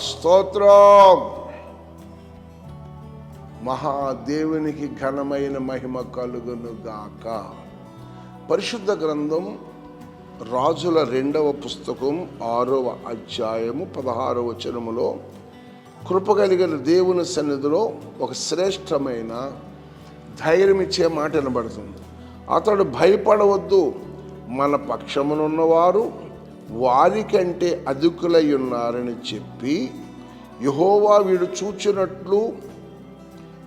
స్తోత్రం. మహాదేవునికి ఘనమైన మహిమ కలుగును గాక. పరిశుద్ధ గ్రంథం రాజుల రెండవ పుస్తకం ఆరవ అధ్యాయము పదహారవ వచనములో కృపగలిగిన దేవుని సన్నిధిలో ఒక శ్రేష్టమైన ధైర్యం ఇచ్చే మాట వినబడుతుంది. అతడు భయపడవద్దు. మన పక్షమునున్నవారు వారికంటే అధికులై ఉన్నారని చెప్పి యహోవా వీడు చూచినట్లు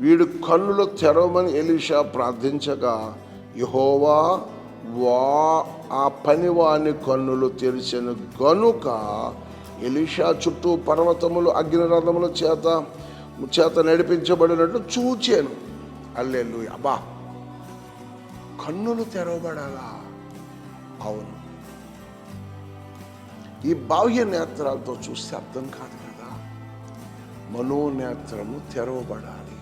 వీడు కన్నులు తెరవమని ఎలీషా ప్రార్థించగా యహోవా వా ఆ పనివాని కన్నులు తెరిచిన గనుక ఎలీషా చుట్టూ పర్వతములు అగ్నిరథముల చేత చేత నడిపించబడినట్లు చూచాను. అల్లెల్లు అబ్బా కన్నులు తెరవబడాలా అవును. ఈ బాహ్య నేత్రాలతో చూస్తే అర్థం కాదు కదా. మనోనేత్రము తెరవబడాలి.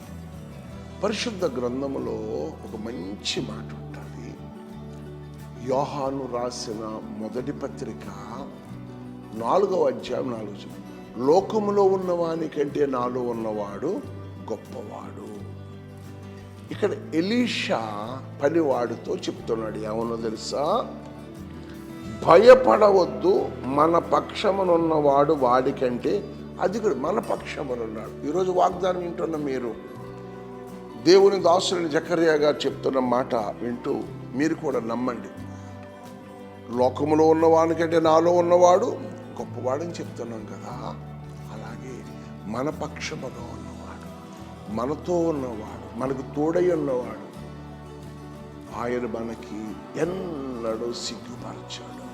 పరిశుద్ధ గ్రంథములో ఒక మంచి మాట ఉంటుంది. యోహాను రాసిన మొదటి పత్రిక నాలుగవ అధ్యాయం నాలుగు లోకములో ఉన్నవాని కంటే నాలో ఉన్నవాడు గొప్పవాడు. ఇక్కడ ఎలీషా పనివాడుతో చెప్తున్నాడు. ఏమన్నా తెలుసా? భయపడవద్దు మన పక్షమునున్నవాడు వాడికంటే అధికుడు. మన పక్షమునున్నాడు. ఈరోజు వాగ్దానం వింటున్న మీరు దేవుని దాసుని జకర్యా గారు చెప్తున్న మాట వింటూ మీరు కూడా నమ్మండి. లోకములో ఉన్నవానికంటే నాలో ఉన్నవాడు గొప్పవాడని చెప్తున్నాం కదా. అలాగే మన పక్షముగా ఉన్నవాడు మనతో ఉన్నవాడు మనకు తోడై ఉన్నవాడు ఆయన మనకి ఎన్నడూ సిగ్గుపరచాడు.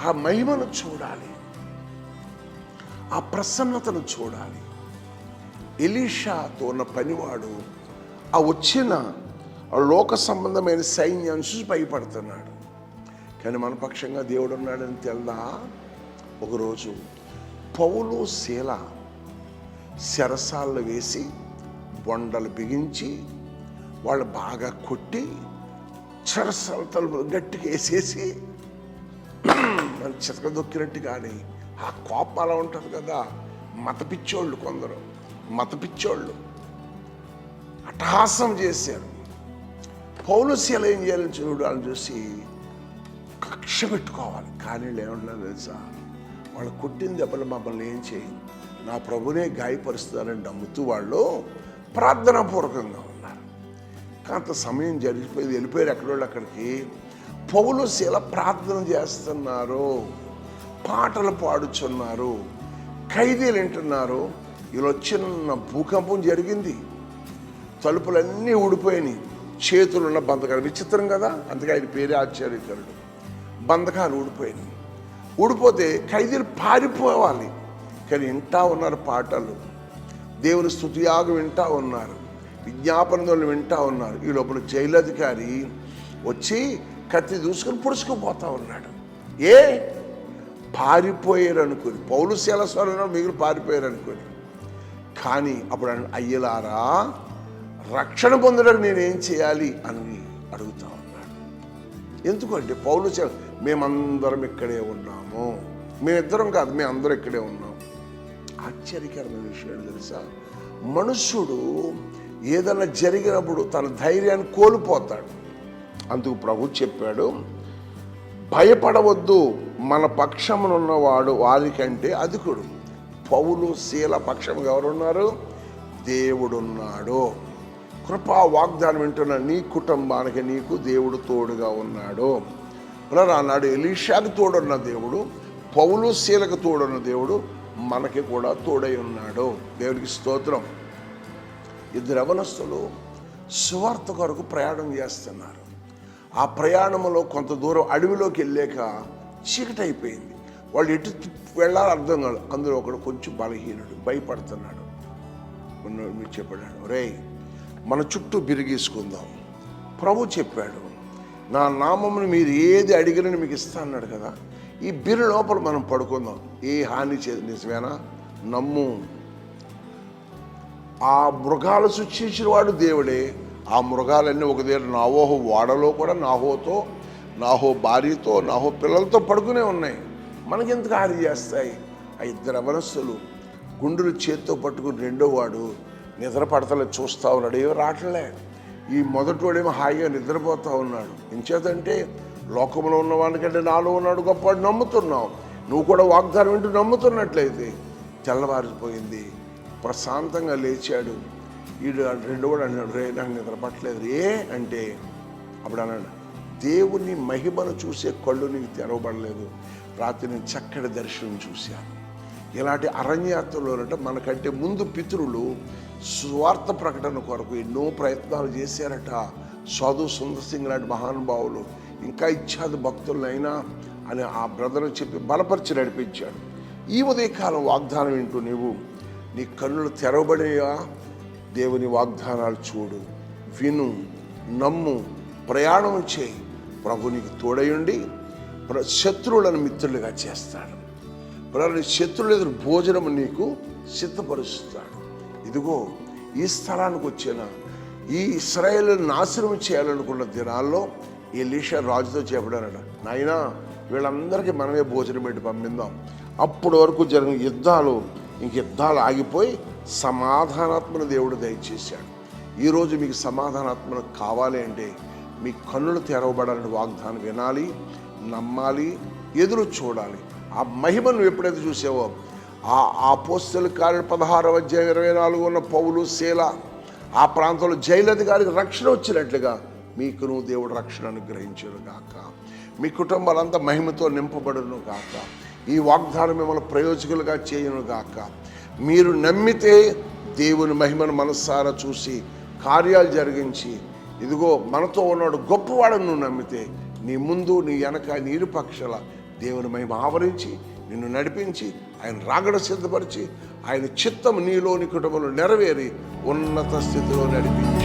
ఆ మహిమను చూడాలి. ఆ ప్రసన్నతను చూడాలి. ఎలీషాతో ఉన్న పనివాడు ఆ వచ్చిన లోక సంబంధమైన సైన్యం చూసి భయపడుతున్నాడు. కానీ మన పక్షంగా దేవుడు ఉన్నాడని తెల్దా? ఒకరోజు పౌలు శీల శరసాలు వేసి బొండలు బిగించి వాళ్ళు బాగా కొట్టి చెరసాల తలుపులు గట్టిగా వేసేసి మన చితక దొక్కినట్టు కానీ ఆ కోపం అలా ఉంటుంది కదా. మత పిచ్చోళ్ళు కొందరు మత పిచ్చోళ్ళు. అట్టహాసం చేశారు. పౌలసీలు ఏం చేయాలని చూడాలని చూసి కక్ష పెట్టుకోవాలి. కానీ వీళ్ళు తెలుసా? వాళ్ళు కొట్టిన దెబ్బలు మమ్మల్ని ఏం చేయి నా ప్రభునే గాయపరుస్తారని నమ్ముతూ వాళ్ళు ప్రార్థనాపూర్వకంగా ఉన్నారు. కాంత సమయం జరిగిపోయింది వెళ్ళిపోయారు ఎక్కడోళ్ళు అక్కడికి. పౌలు శీల ప్రార్థన చేస్తున్నారు పాటలు పాడుచున్నారు ఖైదీలు వింటున్నారు. ఇలా చిన్న భూకంపం జరిగింది. తలుపులన్నీ ఊడిపోయినాయి. చేతులున్న బంధకాలు విచిత్రం కదా? అందుకే ఆయన పేరే ఆశ్చర్యకరుడు బంధకాలు ఊడిపోయినాయి. ఊడిపోతే ఖైదీలు పారిపోవాలి. కానీ వింటా ఉన్నారు పాటలు. దేవుని స్థుతియాగం వింటా ఉన్నారు. విజ్ఞాపనలు వింటా ఉన్నారు. ఈ లోపల జైలధికారి వచ్చి కత్తి దూసుకొని పుడుచుకుపోతా ఉన్నాడు. ఏ? పారిపోయారు అనుకుని పౌలు శీలస్వరంలో మిగిలి పారిపోయారు అనుకుని కానీ అప్పుడు అయ్యలారా రక్షణ పొందడానికి నేనేం చేయాలి? అని అడుగుతా ఉన్నాడు. ఎందుకంటే పౌలు శీల మేమందరం ఇక్కడే ఉన్నాము. మేమిద్దరం కాదు మేము అందరం ఇక్కడే ఉన్నాం. ఆశ్చర్యకరమైన విషయాలు తెలుసా? మనుష్యుడు ఏదైనా జరిగినప్పుడు తన ధైర్యాన్ని కోల్పోతాడు. అందుకు ప్రభు చెప్పాడు భయపడవద్దు మన పక్షమునున్నవాడు వారికంటే అధికుడు. పౌలు శీల పక్షంగా ఎవరున్నారు? దేవుడున్నాడు. కృపా వాగ్దానం వింటున్న నీ కుటుంబానికి నీకు దేవుడు తోడుగా ఉన్నాడు. పునరా అన్నాడు ఎలీషాకు తోడున్న దేవుడు పౌలు శీలకు తోడున్న దేవుడు మనకి కూడా తోడై ఉన్నాడు. దేవుడికి స్తోత్రం. ఇద్దరు యవనస్తులు సువార్త కొరకు ప్రయాణం చేస్తున్నారు. ఆ ప్రయాణంలో కొంత దూరం అడవిలోకి వెళ్ళాక చీకటి అయిపోయింది వాళ్ళు ఎటు వెళ్ళాలని అర్థం కాదు అందులో ఒకడు కొంచెం బలహీనుడు భయపడుతున్నాడు. మీరు చెప్పాడు రే మన చుట్టూ బిరిగీసుకుందాం ప్రభు చెప్పాడు నా నామమును మీరు ఏది అడిగినని మీకు ఇస్తా అన్నాడు కదా. ఈ బిరి లోపల మనం పడుకుందాం. ఏ హాని చే నిజమేనా? నమ్ము. ఆ మృగాలు సృష్టించిన వాడు దేవుడే. ఆ మృగాలన్నీ ఒక దగ్గర నావోహో వాడలో కూడా నాహోతో నాహో భార్యతో నాహో పిల్లలతో పడుకునే ఉన్నాయి. మనకెందుకు హాని చేస్తాయి? ఆ ఇద్దరు అవనస్సులు గుండెలు చేత్తో పట్టుకుని రెండో వాడు నిద్ర పడతలే చూస్తా ఉన్నాడు. ఏమో రావట్లే. ఈ మొదటివాడేమో హాయిగా నిద్రపోతూ ఉన్నాడు. ఎంచేతంటే లోకంలో ఉన్న వాడికంటే నాలో ఉన్నాడు గొప్ప నమ్ముతున్నావు. నువ్వు కూడా వాగ్దానం వింటూ నమ్ముతున్నట్లయితే తెల్లవారిపోయింది. ప్రశాంతంగా లేచాడు. వీడు రెండు కూడా అన్నాడు రే నాకు నిద్ర పట్టలేదు ఏ అంటే అప్పుడు అన్నాడు దేవుని మహిమను చూసే కళ్ళు నీకు తెరవబడలేదు. రాత్రి నేను చక్కటి దర్శనం చూశాను. ఇలాంటి అరణ్యాత్రలో అంటే మనకంటే ముందు పితరులు స్వార్థ ప్రకటన కొరకు ఎన్నో ప్రయత్నాలు చేశారట. సాధు సుందర్ సింగ్ లాంటి మహానుభావులు ఇంకా ఇచ్చాది భక్తులైనా అని ఆ బ్రదర్ చెప్పి బలపరిచి నడిపించాడు. ఈ ఉదయకాలం వాగ్దానం వింటూ నీవు నీ కన్నులు తెరవబడియా? దేవుని వాగ్దానాలు చూడు విను నమ్ము ప్రయాణం చేయి. ప్రభు నీకు తోడయుండి ప్ర- శత్రువులను మిత్రులుగా చేస్తాడు. ప్రభు శత్రువుల ఎదురు భోజనం నీకు సిద్ధపరుస్తాడు. ఇదిగో ఈ స్థలానికి వచ్చిన ఈ ఇస్రాయేల్ నాశనం చేయాలనుకున్న దినాల్లో ఎలీషా రాజుతో చెప్పడానట నాయనా వీళ్ళందరికీ మనమే భోజనం పెట్టి పంపిందాం అప్పటి వరకు జరిగిన యుద్ధాలు ఇంక యుద్ధాలు ఆగిపోయి సమాధానాత్మక దేవుడు దయచేశాడు. ఈరోజు మీకు సమాధానాత్మక కావాలి అంటే మీ కన్నులు తెరవబడాలని వాగ్దానం వినాలి నమ్మాలి ఎదురు చూడాలి. ఆ మహిమను నువ్వు ఎప్పుడైతే చూసావో ఆ ఆ పోస్తల కార్య పదహారవ అధ్యాయం ఇరవై నాలుగు ఉన్న పౌలు శీల ఆ ప్రాంతంలో జైలధికారికి రక్షణ వచ్చినట్లుగా మీకు నువ్వు దేవుడు రక్షణ అనుగ్రహించను గాక. మీ కుటుంబాలంతా మహిమతో నింపబడును గాక. ఈ వాగ్దానం మిమ్మల్ని ప్రయోజకులుగా చేయను గాక. మీరు నమ్మితే దేవుని మహిమను మనస్సారా చూసి కార్యాలు జరిగించి ఇదిగో మనతో ఉన్నాడు గొప్పవాడని నువ్వు నమ్మితే నీ ముందు నీ వెనక నీ ఇరు దేవుని మహిమ ఆవరించి నిన్ను నడిపించి ఆయన రాగడ సిద్ధపరిచి ఆయన చిత్తం నీలోని కుటుంబంలో నెరవేరి ఉన్నత స్థితిలో నడిపించి